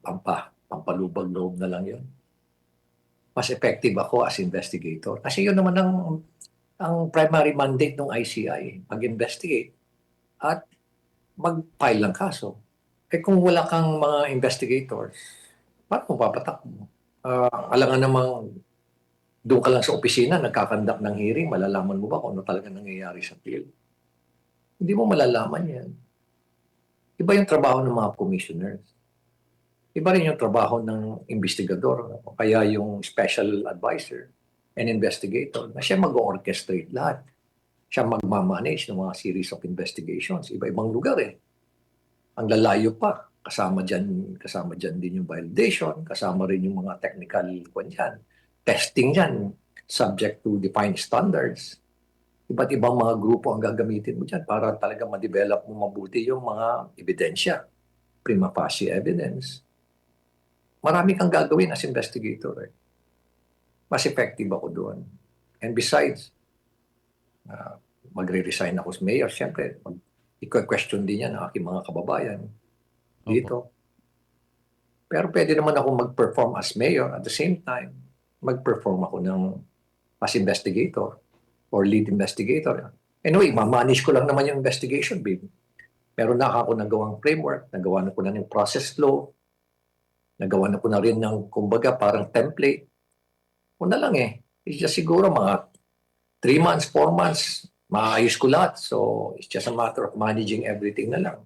pampa, pampalubag loob na lang yun. Mas effective ako as investigator. Kasi yun naman ang, ang primary mandate ng ICI, mag-investigate at mag-file ng kaso. Eh kung wala kang mga investigators, paano mo papatakbo? Uh, alangan namang doon ka lang sa opisina, nagkakandak ng hearing, malalaman mo ba kung ano talaga nangyayari sa field? Hindi mo malalaman yan. Iba yung trabaho ng mga commissioners. Iba rin yung trabaho ng investigador kaya yung special advisor and investigator na siya mag-orchestrate lahat. Siya magmamanage ng mga series of investigations. Iba-ibang lugar eh. Ang lalayo pa. Kasama dyan, kasama dyan din yung validation, kasama rin yung mga technical kwan dyan. Testing dyan, subject to defined standards. Iba't ibang mga grupo ang gagamitin mo dyan para talaga ma-develop mo mabuti yung mga ebidensya. Prima facie evidence. Marami kang gagawin as investigator. Eh. Mas effective ako doon. And besides, uh, magre-resign ako sa mayor, siyempre, mag i-question din yan ng aking mga kababayan dito. Pero pwede naman ako mag-perform as mayor at the same time, mag-perform ako ng as investigator or lead investigator. Anyway, ma-manage ko lang naman yung investigation, babe. Meron na ako nagawang framework, nagawa na ko na ng process flow, nagawa na ko na rin ng, kumbaga, parang template. Una lang eh. It's just siguro mga 3 months, 4 months, maayos ko lahat. So, it's just a matter of managing everything na lang.